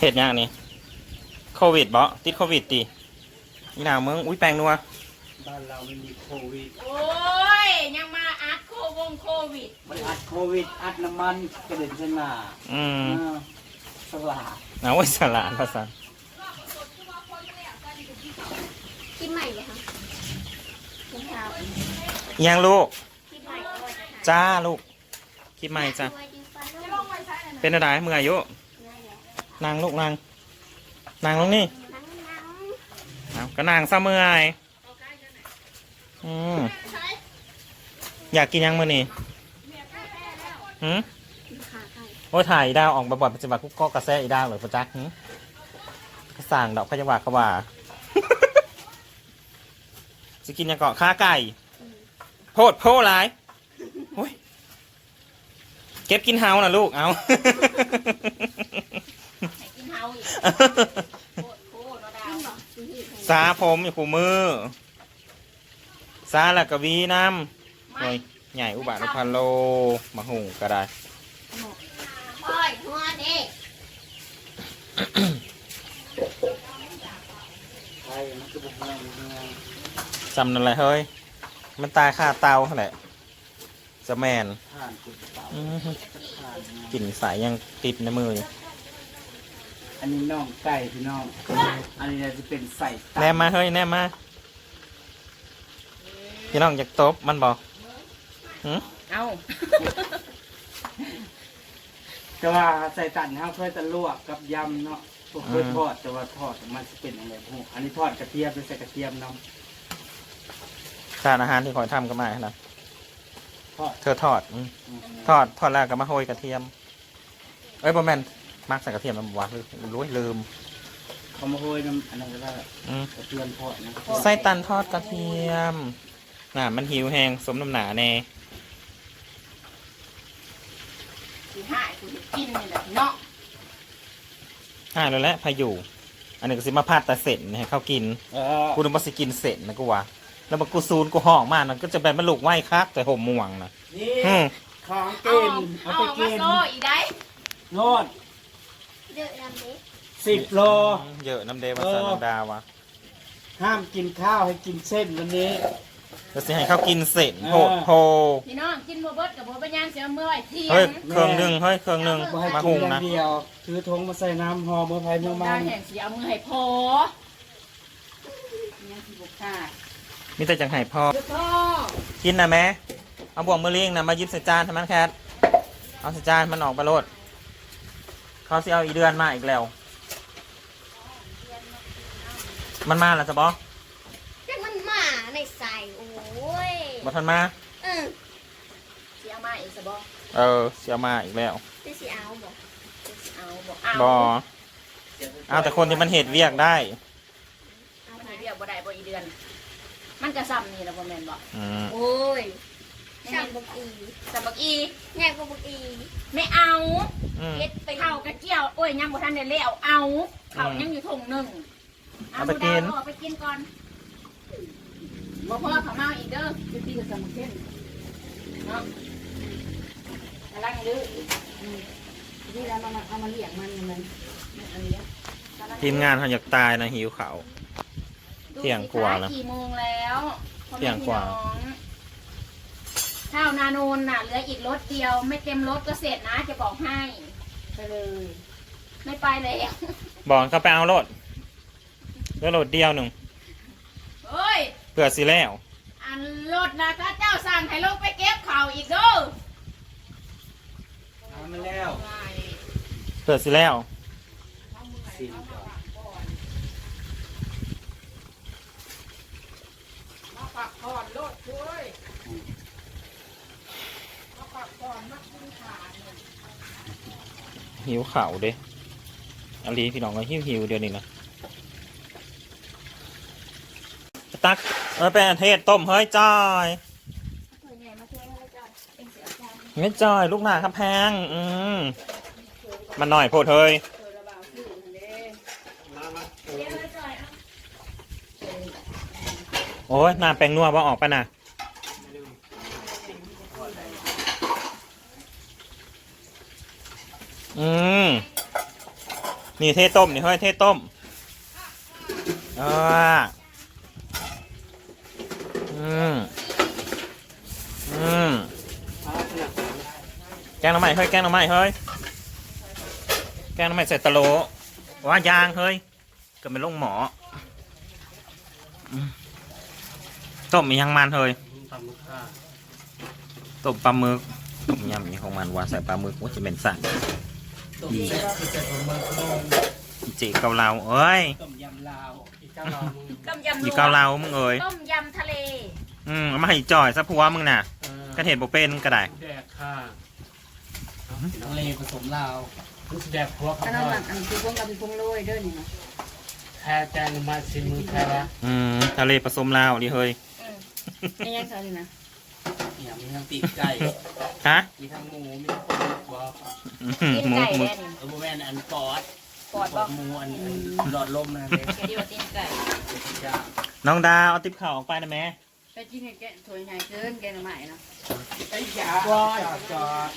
เห็ดหยังนี่โควิดบ่ติดโควิดตินี่หนาวมึงอุ้ยแปลงนัวบ้านเราไม่มีโควิด โอ้ย ยังมาอัดโควงโควิด มันอัดโควิด อัดน้ำมันกระเด็นขึ้นมาอืมอ่าสลาดเอาไว้สลานภาษาคิดใหม่เลยค่ะคุณเท้ายังลูก คิดใหม่ก็ว่าจะจ้าลูกคลิปใหม่จ้ะช่วยดึงฟันลงเป็นอะไรเมื่ออายุ นางลูกนางนางลงนี่นั่งนั่งเอาก็นางซะเมื่อยอืมอยากกินยังมื้อนี่หืมขาไก่โอ้ยถ่ายอีดาวออกมาบ่อยปัจจุบันกุ๊กก็กระแสอีดาวเลยประจักษ์หืมก็สั่งดอกพะยาวากระว่าจะกินยังเกาะข้าไก่ โพดโพหลายโอ้ยเก็บกินเฮานะลูกเอา สิพี่ซาผมอยู่คู่มือซาแล้วก็วีน้ำไม่โอ้ยใหญ่อุบาทพันโลมาหุงก็ได้โอ้ยหัวเด็กไทยมันก็บอกว่าเมืองจำนั่นแหละเฮ้ย มันตายคาเตาเท่าไหร่จะแมนผ่านกุดเต่าอื้อหือผ่านมากลิ่นสายยังติดในมืออยู่ อันนี้น่องไก่พี่น้อง อันนี้จะเป็นใส่ตับแนมมาเฮ้ยแนมมาพี่น้องอยากตบมันบอกหืมเอาแต่ว่าใส่ตันเขาเคยจะลวกกับยำเนาะพวกเคยอืมทอดแต่ว่าทอดมันจะเป็นอะไรพวกอันนี้ทอดกระเทียมเป็นใส่กระเทียมเนาะสารอาหารที่คอยทำก็มาให้นะทอดเธอทอดอืมทอดทอดแล้วก็มาโรยกระเทียม เอ้ยบอแมน มักใส่กระเทียมมันวะรู้ยลืมเขามาโรยน้ำอันนั้นก็ได้อืมกระเทียมทอดนะไส้ตันทอดกระเทียมน่ะมันหิวแหงสมน้ำหนาแน่สิหายกูจะกินนี่แหละเนาะอ่าแล้วแหละพายุ อันนี้ก็สิมาพาดแต่เสร็จให้เขากิน เออกูนึกว่าสิกินเสร็จนะกูว่าแล้วมันกูซูนกูห้องมากมันก็จะเป็นมันลูกไหวคักแต่ห่มม่วงนะนี่อืมของเอากินเอาเอาไปมากินโซ่อีกได้โน่น เดือดลำนี้สิบโล เยอะน้ำเดวัสาน้ำดาวะห้ามกินข้าวให้กินเส้นวันนี้ แล้วสิให้เขากินเสร็จโหดโพพี่น้องกินบัวเบิดกับบัวปัญญาเสียเมื่อไหร่เที่ยเฮ้ยงเครื่องหนึ่งเฮ้ยเครื่องหนึ่งบ่ให้มากิหุนงอย่านะงเดียว ถือธงมาใส่น้ำหอเมื่อไผ่เมื่อได้มันแห่งเสียเอามือให้พอยังสิบุกค่ะมีแต่จังไห้พ่อ เดี๋ยวพ่อกินนะแม่เอาบ่วงมือเลี้ยงนะมายิบใส่จานทำมันแคทเอาใส่จานมันออกไปโลด เขาสิเอาอีเดือนมาอีกแล้ว มันมาแล้วจะบอแต่มันหมาในใส่โอ้ยบอทันมา เออเสียมาอีกสบอเออเสียมาอีกแล้วจะสิเอาบอกเอาบอกเอาบอเอาแต่คนที่มันเหตุเวียกได้ เอามันไปให้เรียกบ่ได้บ่อีเดือน มันกระซ้ำนี่แหละบ่แม่นบ่อืม โอ้ย ช่างบุกอีสับบักอีใหญ่กว่าบุกอีไม่เอาอืม เฮ็ดไปข้าวกระเจียวโอ้ยยังบ่ทันได้แล้วเอาข้าวยังอยู่ถุงหนึ่งเอาไปกิน เอาไปกินก่อนบ่พอเขามาอีกเด้อจะตีกับสมุนเส้นเนาะกำลังดื้ออืมนี่แล้วมันเอามาเลี้ยงมันมันมันอันเนี้ยทีมงานเขาอยากตายนะหิวเขาว เที่ยงกว่าแล้วกี่โมงแล้วพ่อแม่เที่ยงกว่า พี่น้อง ข้าวนาโนนน่ะเหลืออีกรถเดียว ไม่เต็มรถก็เสร็จนะ จะบอกให้ไปเลย ไม่ไปแล้วบอกเขาไปเอารถเรือรถเดียวหนึ่งเฮ้ย เผื่อสิแล้ว อันรถนะพระเจ้าสั่งให้ลงไปเก็บข่าวอีกเด้อเอามาแล้ว เผื่อสิแล้ว สินก่อน มาปักก่อนรถช่วยมาปักก่อนมาขึ้นขาเนี่ย หิวเขาวเด้อันนี้พี่น้องก็หิวหิวเดี๋ยวนี้นะตักเออเป็นเทศต้มเฮ้ยจอยเฮ้ยใหญ่มาช่วยให้จอยเป็นเสือจานไม่จอยลูกหนาครับแพงอืมมันหน่อยโพดเฮ้ยเจอระบาวสื่อทันเด้เรียกให้จอยเอาโอ้ยน้ำแปลงนัวว่าออกปะน่ะ อืมนี่เทต้มนี่เฮ้ยเทต้มอ่าอืมอืมแกงหน้ำใหม่เฮ้ยแกงหน้ำใหม่เฮ้ยแกงหน้ำใหม่ใส่ตะโลว่ายางเฮ้ยก็เป็นลงหมออืมต้มมียังมันเฮ้ยทำลูกค้าต้มปลาหมึกต้มยำมีของมันว่าใส่ปลาหมึกว่าจะเป็นสั่งต้มแซ่บคื อจะต้มมะม่วงจีเกาเหลาเอ้ยต้มยำลาวอีกเจ้าลาวมึงต้มยำจีเกาเหลามึงเอ้ยต้มยำทะเล อืมเอามาให้จ่อยซะผัวมึงน่ะเออกระเทศบ่เป็นก็ได้แดกค่ะทะเลผสมลาวรู้สึกแดกพวกอัเขานนั้นหน่มัอยนอันคือพวงกับพวงโรยเด้อนี่นะแค่แจงมาชิมมือแค่ละอืมทะเลผสมลาวดิเฮ้ยไม่ยังใส่นี่นะเนี่ยมีทั้งปีกไก่ฮะมีทั้งหมูมีทั้งป ลาหมึกบอกอื้อหือกินหมูไก่หมึแน่กนี่เออโมแมนอันปอดปอดปบ่อดหมูอันอันหลอดลมนะเด็กแกดีว่าตีนไก่จ้าน้องดาวเอาติ๊บข่าวออกไปนะแม่ไปกินให้แกะถวยใหญ่เกินแกงใหม่นะไอ้ยาจอดจอด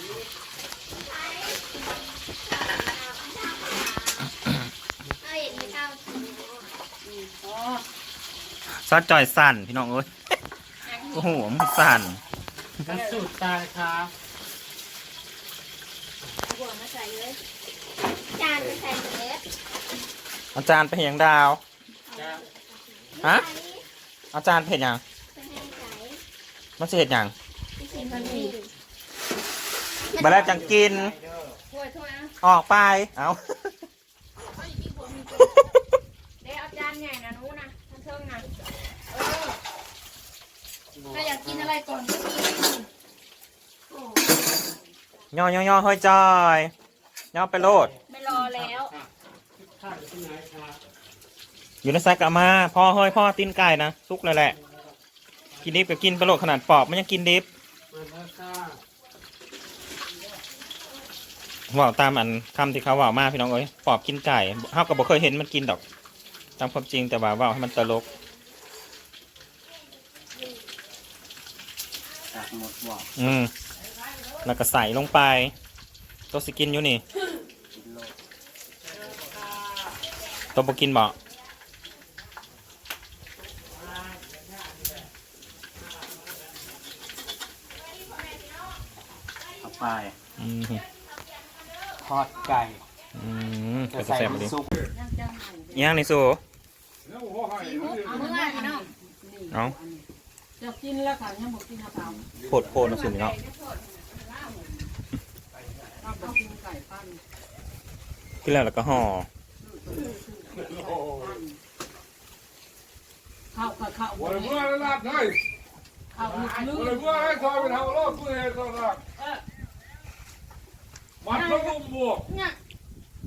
เอ้ยไม่เท่าอ๋อซอสจ่อยสั่นพี่น้องเอ้ยโอ้โหมึงสั่น กันสูตรตายครับ บัวมาใส่เลย จานมาใส่เล็บอาจารย์ไปเห็นยังดาวจ้าฮะ อาจารย์ไปเห็นยังไปให้ใส่มันจะเห็นยังไปใส่บะหมี่มาแล้วจังกินถ้วยถ้วยอะออกไป เอาเดี๋ยวเอาจานใหญ่นะนู้นะทั้งเทิงนะเออถ้าอยากกินอะไรก่อนก็กิน ย่อย่อย่อเฮ้ยจอยย่อไปโลด ไม่รอแล้วข้าวที่ไหนครับอยู่ในแซกกะมาพ่อเฮ้ยพ่อตีนไก่นะซุกเลยแหละ กินดิบก็กินไปโลดขนาดปอบมันยังกินดิบมาแล้วค่ะว่าตามอันคำที่เขาว่ามาพี่น้องเอ้ยปอบกินไก่เฮาก็บ่เคยเห็นมันกินดอก ตามความจริงแต่ว่าเว่าให้มันตลกตักหมดบอกอืม แล้วก็ใส่ลงไปตัวสิกินอยู่นี่กินโลดตัวบ่กินบ่เอาไปอืมทอดไก่อืมจะก็จะใส่แซ่บดีซุปย่างนี่สูเอาเมื่อไหร่เนาะเอาจะกินแล้วค่ะยังบอกกินข้าวโคตรโคตรนะสุนี่เนาะเอา กินแล้วแล้วก็ห่อข้าข้าววบริเวณลดเลยข้าหมึกบริเวณให้ซอยไปทางรอบกูเองซอยลาดมัดต้องลุ่มบวกเนี่ย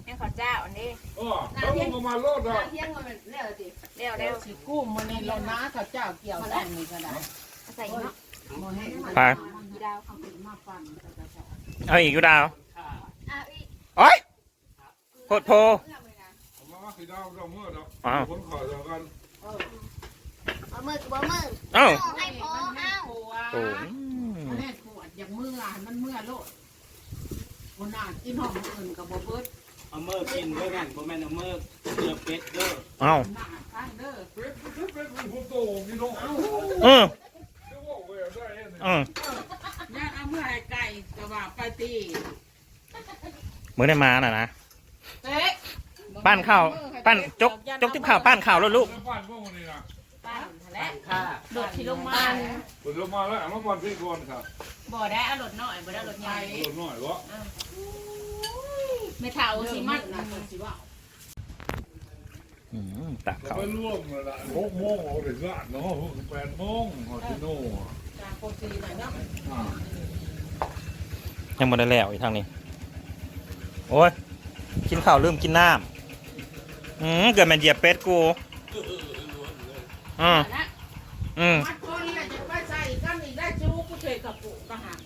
เห้ยขาเจ้าอันนี้อ๋อต้ลุ่มปรมาณดอบนะเที่ยงมันเร็วสิเร็วเร็วสิกู้มันในเราน้าเขาเจ้าเกี่ยวได้นี่กระดาษใส่เนาะไปเอาอีกกูดาว โอ้ยโคตรโพมาสีดาวเราเมื่อเราอ้วคนขอเดียวกันบ่มือบ่มือเอ้าเอาให้พอเอาโอ้โอ้แม่ปวดอย่างเมื่อมันเมื่อโลดคนอ่านกินห้องอื่นกับบ่เบิดเอาเมื่อกินเมื่อกันโมแมนเอาเมื่อเกลือเป็ดเด้อเอ้าหน้าข้างเด้อเป็ดเป็ดเป็ดเป็นคนโตมีน้องเอ้าเออเดี๋ยวบอกเลยได้เองเออย่าเอาเมื่อไรไก่กระว่าไปตี มือได้มาน่ะนะ เต๊ะปั้นข้าวปั้นจกจกที่ข้าวปั้นข้าวแล้วลูก แล้วบ้านพวกนี้นะปั้นและค่ะโดดที่ลงมาผมจะมาแล้วมาบ้านพี่ก่อนค่ะบ่ได้เอารถน้อยบ่ได้รถใหญ่โดนหน่อยวะไม่เท่าสิมันนะสิว่าอืมตักจะข้าวไปร่วมเลยละหกโมงเอาถึงงานเนาะแปดโมงหอที่โน่จากโคตีหน่อยเนาะอ่ายังไม่ได้แล้วอีกทางนี้ โอ้ย กินข้าวลืมกินน้ำอืมเกิดมันเหยียบเป็ดกู อืมอืมมัดคนนี่จะไปใส่กันอีกได้จูกูเฉยกับปุกกระหัง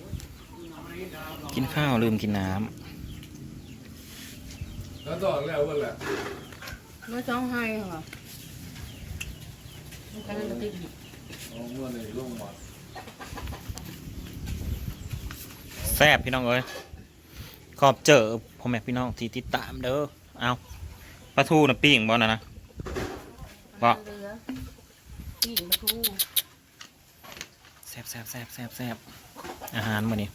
กินข้าวลืมกินน้แล้วต่อแล้วก็แหละเมื่อสองให้ค่ะกันเลยติดเอาเมื่อในลงมาำแซ่บพี่น้องเอ้ยขอบเจอ พ่อแม่พี่น้องที่ติดตามเด้อเอาลาทูน่ะปิ้งบ่นะนะบ่เรือปีนประตูแซ่บแซ่บแซ่บแซ่บแซ่บอาหารมื้อนี้